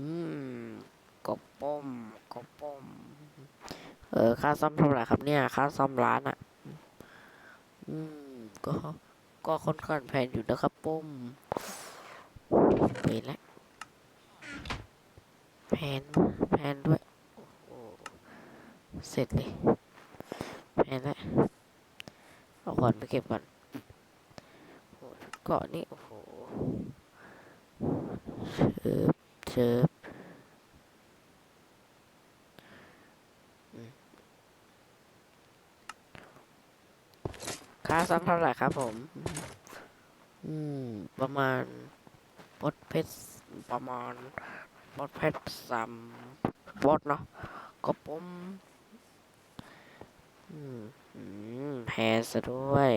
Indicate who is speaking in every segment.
Speaker 1: อืมกบป้มกบป้มเออค่าซ่อมเท่าไหร่ครับเนี่ยค่าซ่อมร้านอะ่ะ อืมก็ก็ค่อนข้างแพงอยู่นะครับป้มไปแล้วแพนแพนด้วยโอ้โหเสร็จเลยแพนแล้วเอาก่อนไปเก็บก่อนเกาะนี่โอ้โหเชิบเชิบ ค่าซ่อมเท่าไหร่ครับผม อืม ประมาณบดเพชรประมาณบดเพชรสามบดเนาะก็ผมอืมอืมแพงซะด้วย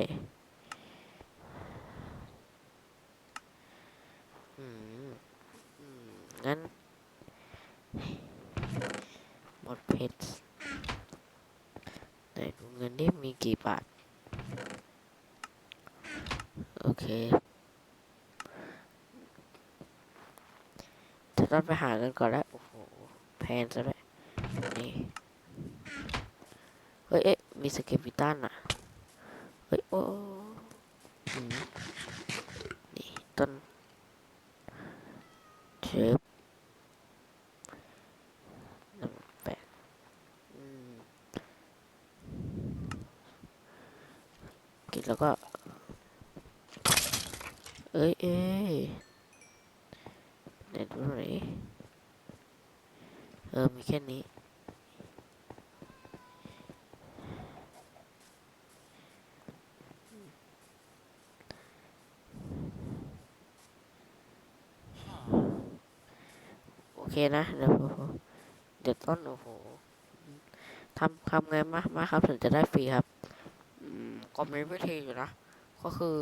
Speaker 1: อืมอืมงั้นหมดเพชรไหนดูเงินนี่มีกี่บาท โอ เคจะต้องไปหาเงินก่อนแล้ว โอ้โห แพงซะด้วย นี่ เฮ้ย เอ๊ะ มีสเก็ตพิตันอะ เฮ้ย โอ้นี่ ต้นเชิบหนึ่งแปดอืมกินแล้วก็ เอ้ยเอ้ยไหนดูหนเออมีแค่นี้โอเคนะเดี๋ยวเดี๋ยวต้นโอ้โหทำทำไงมามาครับถึงจะได้ฟรีครับก็มีวิธีอยู่นะ ก็คือ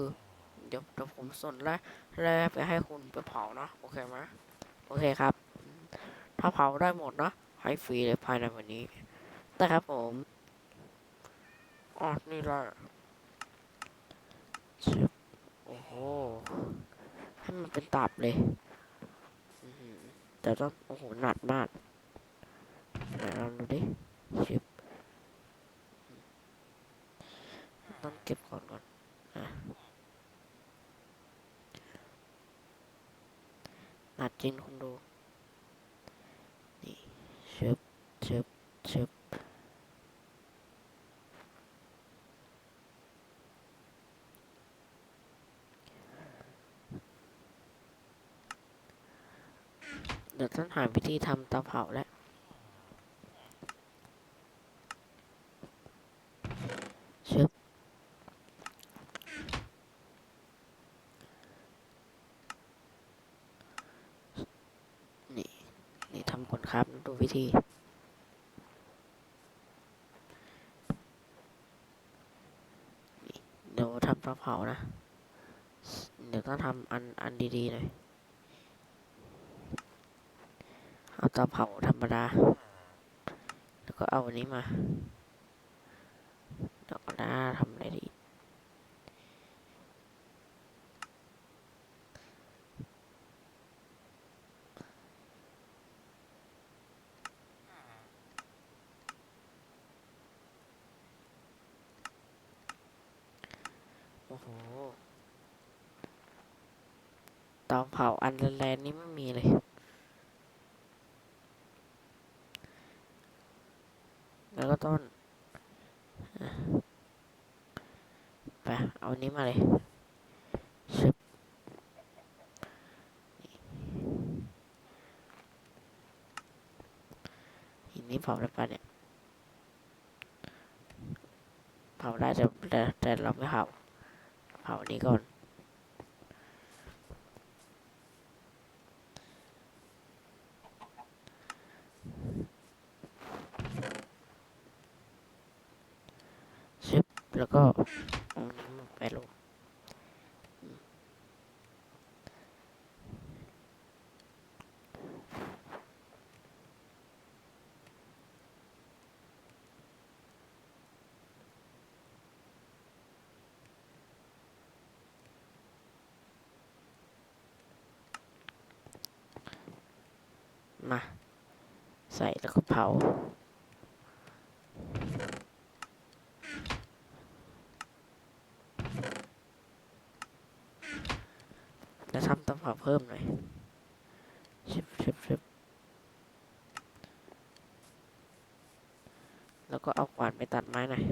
Speaker 1: เดี๋ยวเดี๋ยวผมส่วนแรกแรกไปให้คุณไปเผาเนาะโอเคไหมโอเคครับ ถ้าเผาได้หมดเนาะให้ฟรีเลยภายในวันนี้ได้ครับผมอ๋อนี่ละโอ้โหให้มันเป็นตับเลยแต่ต้องโอ้โหหนักมากลองดูดิชึบต้องเก็บก่อนก่อนอะ อัดจริงคุณดู นี่ชึบชึบชึบเดี๋ยวต้องหาวิธีทำเตาเผาแล้ว ชึบ นี่ นี่ทำูวิธีเดี๋ยวทำเตาเผานะ เดี๋ยวต้องทำอันอันดีๆหน่อย เอาเตาเผาธรรมดา แล้วก็เอาอันนี้มาเดี๋ยวก็น่าทำอะไรดี โอ้โหเตาเผาอันแรงๆนี่ไม่มีเลย แล้วก็ต้นอะไป เอาอันนี้มาเลยชึบนี่หินนี้เผาได้ปะเนี่ย เผาได้แต่แต่แต่เราไม่เผา เอาอันนี้ก่อนชึบแล้วก็เอาอันนี้มาไปลงอืม มา ใส่แล้วก็เผา แล้วทำเตาเผาเพิ่มหน่อยชิบชิบชิบแล้วก็เอาขวานไปตัดไม้หน่อย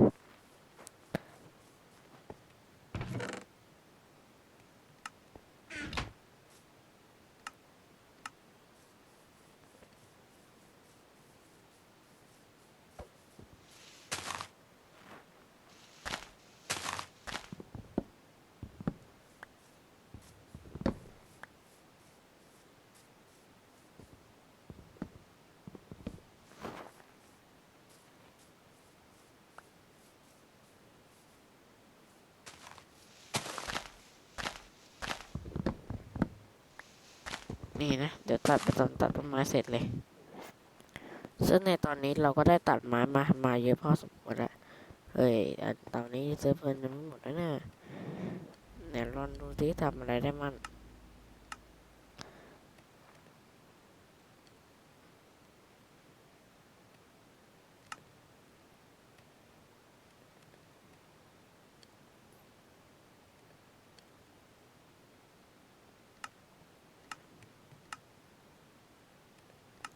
Speaker 1: นี่นะ เดี๋ยวตัดไปตอนตัดต้นไม้เสร็จเลย ซึ่งในตอนนี้เราก็ได้ตัดไม้มามาเยอะพอสมควรแล้วเฮ้ยตอนนี้ซื้อเพลินยังไม่หมดแล้วเนี่ยไหนลองดูที่ทำอะไรได้มั่ง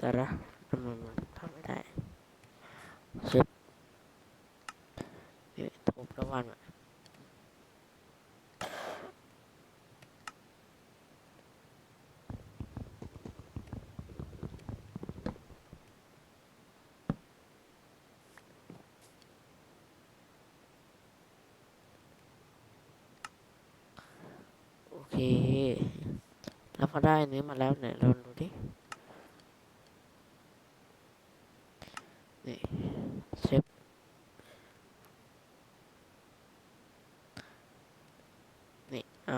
Speaker 1: แต่ละทำไมมันทำไม่ได้ชิบนี่ทุบระวันอะโอเค แล้วพอได้อันนี้มาแล้วเนี่ยลองดูดิ นี่เชฟนี่ เอา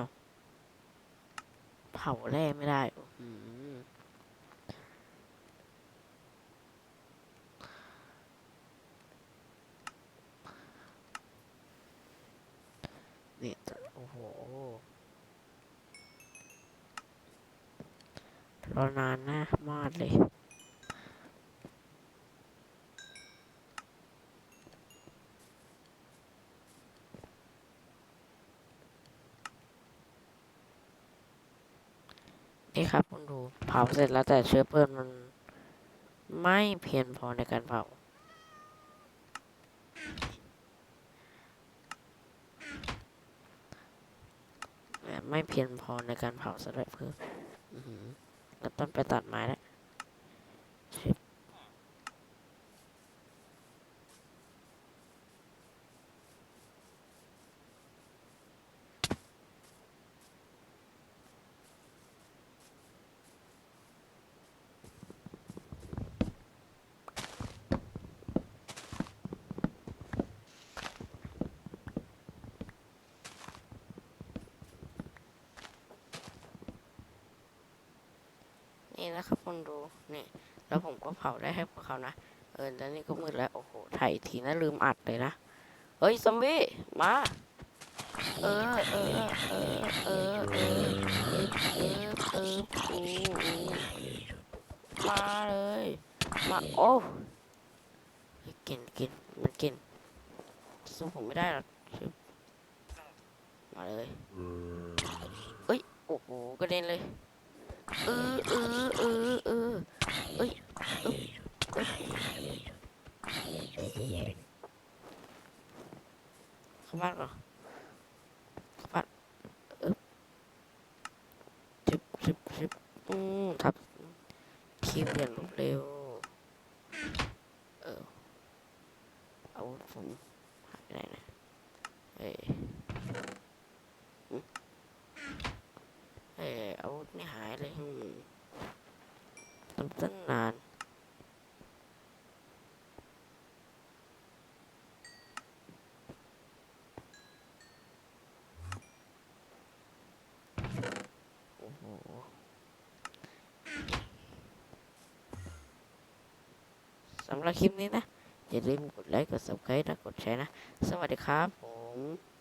Speaker 1: เผาแร่ไม่ได้อื้อหือนี่โอ้โหรอนานนะมากเลย นี่ ครับคุณดูเผาเสร็จแล้วแต่เชื้อเพลิงมันไม่เพียงพอในการเผาไม่เพียงพอในการเผาซะด้วยเพื่ออื้อหือแล้วต้องไปตัดไม้แล้วชิบ นี่นะครับคุณดูนี่ แล้วผมก็เผาได้ให้พวกเขานะ เออแล้วนี่ก็มืดแล้ว โอ้โหถ่ายทีนะลืมอัดเลยนะ เฮ้ยซอมบี้ มา เออเออเออเออเออเออเออมาเลย มาโอ้เฮ้ยกินกินมันกินสู้ผมไม่ได้หรอกมาเลยเอ้ย โอ้โหกระเด็นเลย เออเออเออเออเอ้ยเอ้ยเอ้ยเข้าบ้านก่อนเข้าบ้านเออชิบชิบชิบอืมทับคีบอย่างรวดเร็วเออเอาผมหายไปไหนนะเอ้ยอืมเอ้ยอาวุธไม่หายเลยอืมทำตั้งนานสำหรับคลิปนี้นะ อย่าลืมกดไลค์ กด subscribe และกดแชร์นะ สวัสดีครับผม